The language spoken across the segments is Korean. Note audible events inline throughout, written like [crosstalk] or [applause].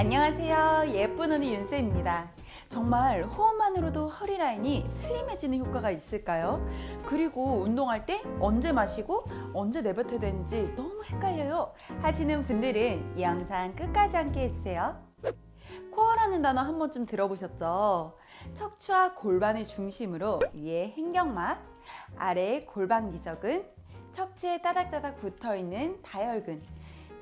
안녕하세요. 예쁜 언니 윤쌤입니다. 정말 호흡만으로도 허리 라인이 슬림해지는 효과가 있을까요? 그리고 운동할 때 언제 마시고 언제 내뱉어야 되는지 너무 헷갈려요. 하시는 분들은 이 영상 끝까지 함께 해주세요. 코어라는 단어 한 번쯤 들어보셨죠? 척추와 골반의 중심으로 위에 행경막, 아래에 골반 기저근, 척추에 따닥따닥 붙어 있는 다혈근,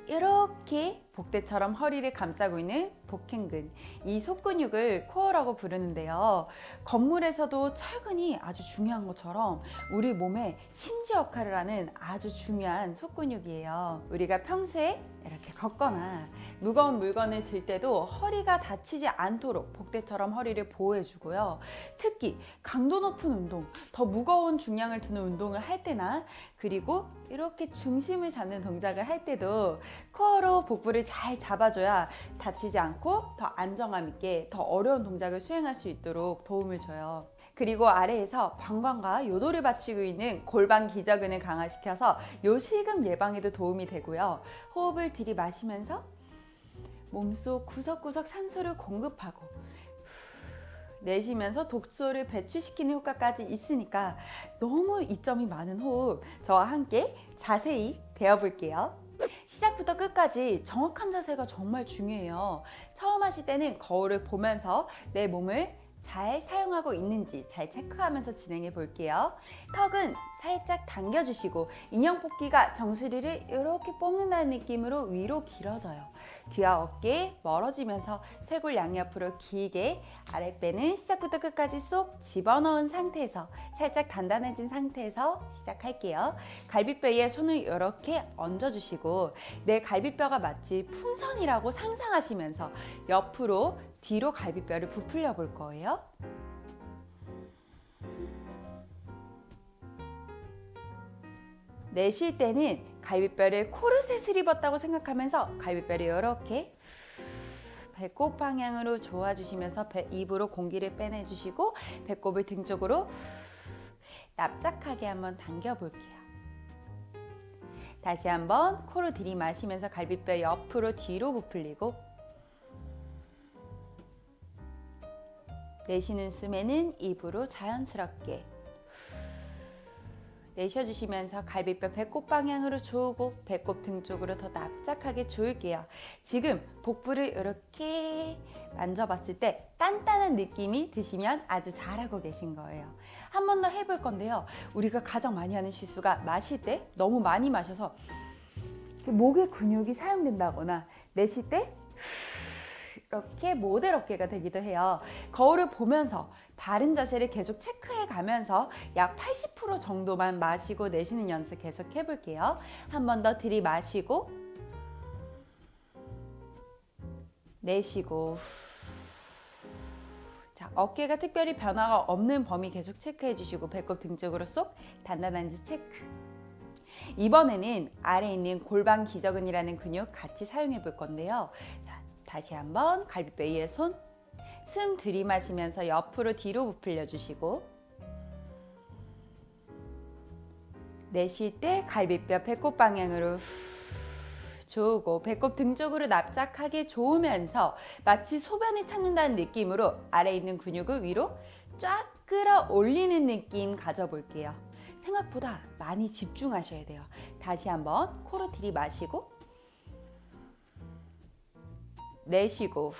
이렇게 복대처럼 허리를 감싸고 있는 복행근, 이 속근육을 코어라고 부르는데요. 건물에서도 철근이 아주 중요한 것처럼 우리 몸에 심지 역할을 하는 아주 중요한 속근육이에요. 우리가 평소에 이렇게 걷거나 무거운 물건을 들 때도 허리가 다치지 않도록 복대처럼 허리를 보호해주고요. 특히 강도 높은 운동, 더 무거운 중량을 드는 운동을 할 때나 그리고 이렇게 중심을 잡는 동작을 할 때도 코어로 복부를 잘 잡아줘야 다치지 않고 더 안정감 있게 더 어려운 동작을 수행할 수 있도록 도움을 줘요. 그리고 아래에서 방광과 요도를 받치고 있는 골반 기저근을 강화시켜서 요실금 예방에도 도움이 되고요. 호흡을 들이마시면서 몸속 구석구석 산소를 공급하고 내쉬면서 독소를 배출시키는 효과까지 있으니까 너무 이점이 많은 호흡 저와 함께 자세히 배워볼게요. 시작부터 끝까지 정확한 자세가 정말 중요해요. 처음 하실 때는 거울을 보면서 내 몸을 잘 사용하고 있는지 잘 체크하면서 진행해 볼게요. 턱은 살짝 당겨주시고 인형 뽑기가 정수리를 이렇게 뽑는다는 느낌으로 위로 길어져요. 귀와 어깨 멀어지면서 쇄골 양옆으로 길게 아랫배는 시작부터 끝까지 쏙 집어넣은 상태에서 살짝 단단해진 상태에서 시작할게요. 갈비뼈 위에 손을 이렇게 얹어주시고 내 갈비뼈가 마치 풍선이라고 상상하시면서 옆으로 뒤로 갈비뼈를 부풀려 볼 거예요. 내쉴 때는 갈비뼈를 코르셋을 입었다고 생각하면서 갈비뼈를 이렇게 배꼽 방향으로 조아주시면서 배, 입으로 공기를 빼내주시고 배꼽을 등 쪽으로 납작하게 한번 당겨볼게요. 다시 한번 코로 들이마시면서 갈비뼈 옆으로 뒤로 부풀리고 내쉬는 숨에는 입으로 자연스럽게 내쉬어주시면서 갈비뼈 배꼽 방향으로 조고 배꼽 등 쪽으로 더 납작하게 조일게요. 지금 복부를 이렇게 만져봤을 때 단단한 느낌이 드시면 아주 잘하고 계신 거예요. 한 번 더 해볼 건데요. 우리가 가장 많이 하는 실수가 마실 때 너무 많이 마셔서 목의 근육이 사용된다거나 내쉴 때 이렇게 모델 어깨가 되기도 해요. 거울을 보면서 바른 자세를 계속 체크해 가면서 약 80% 정도만 마시고 내쉬는 연습 계속 해볼게요. 한 번 더 들이마시고 내쉬고 자, 어깨가 특별히 변화가 없는 범위 계속 체크해 주시고 배꼽 등 쪽으로 쏙 단단한지 체크. 이번에는 아래에 있는 골반 기저근이라는 근육 같이 사용해 볼 건데요. 자, 다시 한번 갈비뼈 위에 손, 숨 들이마시면서 옆으로 뒤로 부풀려 주시고 내쉴 때 갈비뼈 배꼽 방향으로 조우고 배꼽 등 쪽으로 납작하게 조으면서 마치 소변이 찾는다는 느낌으로 아래에 있는 근육을 위로 쫙 끌어올리는 느낌 가져볼게요. 생각보다 많이 집중하셔야 돼요. 다시 한번 코로 들이마시고 내쉬고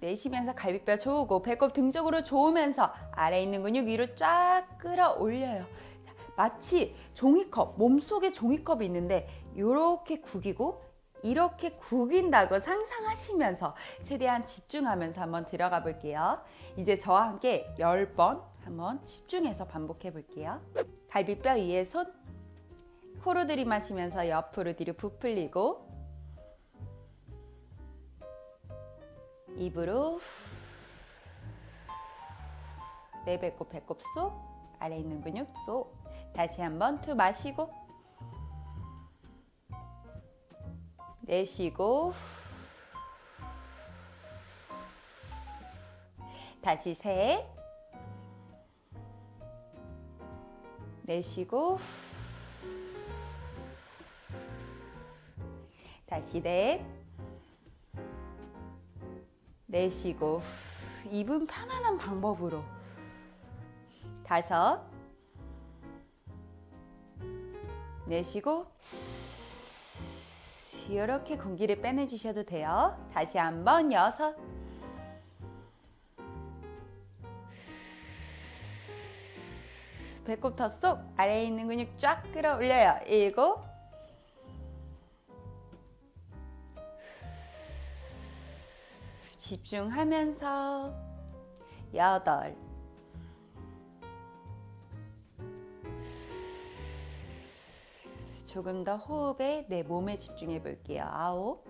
내쉬면서 갈비뼈 조우고 배꼽 등 쪽으로 조으면서 아래에 있는 근육 위로 쫙 끌어올려요. 마치 종이컵, 몸속에 종이컵이 있는데 이렇게 구기고 이렇게 구긴다고 상상하시면서 최대한 집중하면서 한번 들어가 볼게요. 이제 저와 함께 10번 한번 집중해서 반복해 볼게요. 갈비뼈 위에 손, 코로 들이마시면서 옆으로 뒤로 부풀리고 입으로 내 배꼽 배꼽 속 아래 있는 근육 속. 다시 한번 투 마시고 내쉬고 다시 셋 내쉬고 다시 넷 내쉬고 2분 편안한 방법으로 다섯 내쉬고 이렇게 공기를 빼내주셔도 돼요. 다시 한번 여섯 배꼽 턱속 아래에 있는 근육 쫙 끌어올려요. 일곱 집중하면서 여덟. 조금 더 호흡에 내 몸에 집중해 볼게요. 아홉.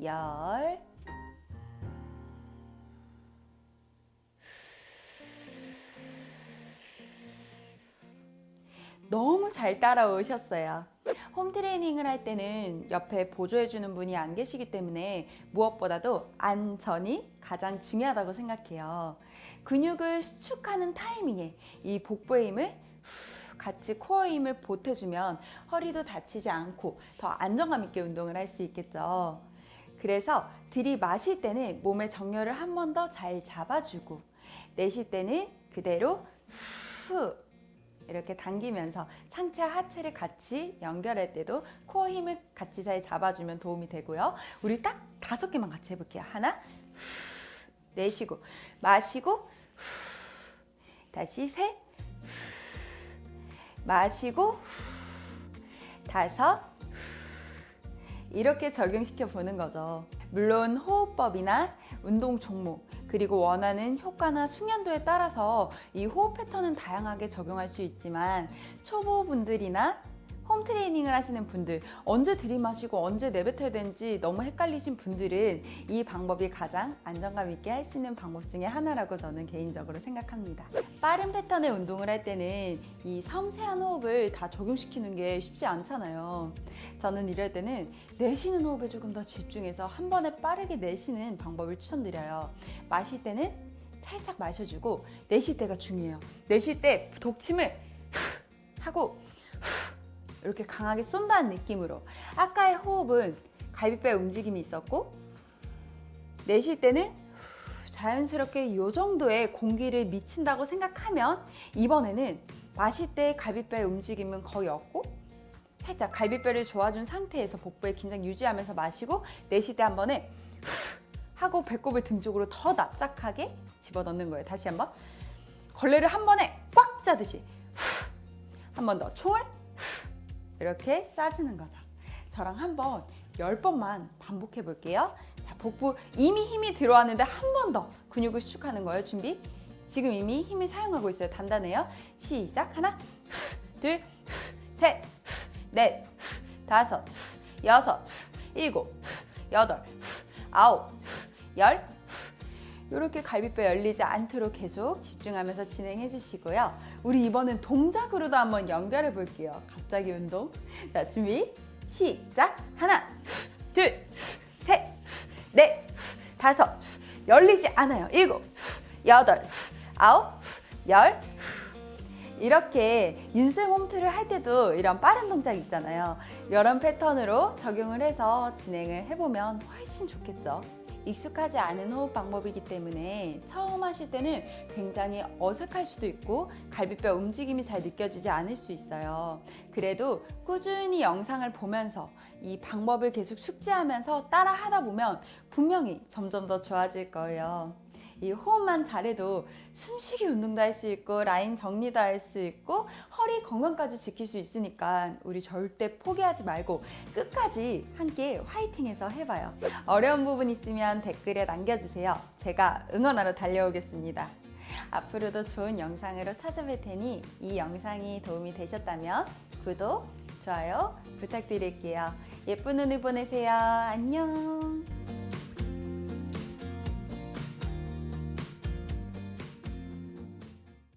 열 너무 잘 따라오셨어요. 홈 트레이닝을 할 때는 옆에 보조해주는 분이 안 계시기 때문에 무엇보다도 안전이 가장 중요하다고 생각해요. 근육을 수축하는 타이밍에 이 복부의 힘을 후 같이 코어 힘을 보태주면 허리도 다치지 않고 더 안정감 있게 운동을 할 수 있겠죠. 그래서 들이마실 때는 몸의 정렬을 한 번 더 잘 잡아주고 내쉴 때는 그대로 후 이렇게 당기면서 상체 하체를 같이 연결할 때도 코어 힘을 같이 잘 잡아주면 도움이 되고요. 우리 딱 다섯 개만 같이 해볼게요. 하나, 후, 내쉬고 마시고 후, 다시 셋, 후, 마시고 후, 다섯 이렇게 적용시켜 보는 거죠. 물론 호흡법이나 운동 종목 그리고 원하는 효과나 숙련도에 따라서 이 호흡 패턴은 다양하게 적용할 수 있지만 초보분들이나 홈 트레이닝을 하시는 분들 언제 들이마시고 언제 내뱉어야 되는지 너무 헷갈리신 분들은 이 방법이 가장 안정감 있게 할 수 있는 방법 중에 하나라고 저는 개인적으로 생각합니다. 빠른 패턴의 운동을 할 때는 이 섬세한 호흡을 다 적용시키는 게 쉽지 않잖아요. 저는 이럴 때는 내쉬는 호흡에 조금 더 집중해서 한 번에 빠르게 내쉬는 방법을 추천드려요. 마실 때는 살짝 마셔주고 내쉴 때가 중요해요. 내쉴 때 독침을 [laughs] 하고 이렇게 강하게 쏜다는 느낌으로. 아까의 호흡은 갈비뼈 움직임이 있었고 내쉴 때는 자연스럽게 이 정도의 공기를 미친다고 생각하면 이번에는 마실 때 갈비뼈의 움직임은 거의 없고 살짝 갈비뼈를 조아준 상태에서 복부의 긴장 유지하면서 마시고 내쉴 때 한 번에 하고 배꼽을 등 쪽으로 더 납작하게 집어넣는 거예요. 다시 한번. 걸레를 한 번에 꽉 짜듯이 한 번 더. 총을 이렇게 싸주는 거죠. 저랑 한번 10번만 반복해 볼게요. 자, 복부 이미 힘이 들어왔는데 한 번 더 근육을 수축하는 거예요. 준비. 지금 이미 힘을 사용하고 있어요. 단단해요. 시작. 하나, 둘, 셋, 넷, 다섯, 여섯, 일곱, 여덟, 아홉, 열. 이렇게 갈비뼈 열리지 않도록 계속 집중하면서 진행해 주시고요. 우리 이번엔 동작으로도 한번 연결해 볼게요. 갑자기 운동. 자, 준비. 시작. 하나, 둘, 셋, 넷, 다섯. 열리지 않아요. 일곱, 여덟, 아홉, 열. 이렇게 윤쌤 홈트를 할 때도 이런 빠른 동작 있잖아요. 이런 패턴으로 적용을 해서 진행을 해보면 훨씬 좋겠죠. 익숙하지 않은 호흡 방법이기 때문에 처음 하실 때는 굉장히 어색할 수도 있고 갈비뼈 움직임이 잘 느껴지지 않을 수 있어요. 그래도 꾸준히 영상을 보면서 이 방법을 계속 숙지하면서 따라 하다 보면 분명히 점점 더 좋아질 거예요. 이 호흡만 잘해도 숨쉬기 운동도 할 수 있고 라인 정리도 할 수 있고 허리 건강까지 지킬 수 있으니까 우리 절대 포기하지 말고 끝까지 함께 화이팅해서 해봐요. 어려운 부분 있으면 댓글에 남겨주세요. 제가 응원하러 달려오겠습니다. 앞으로도 좋은 영상으로 찾아뵐 테니 이 영상이 도움이 되셨다면 구독, 좋아요 부탁드릴게요. 예쁜 오늘 보내세요. 안녕.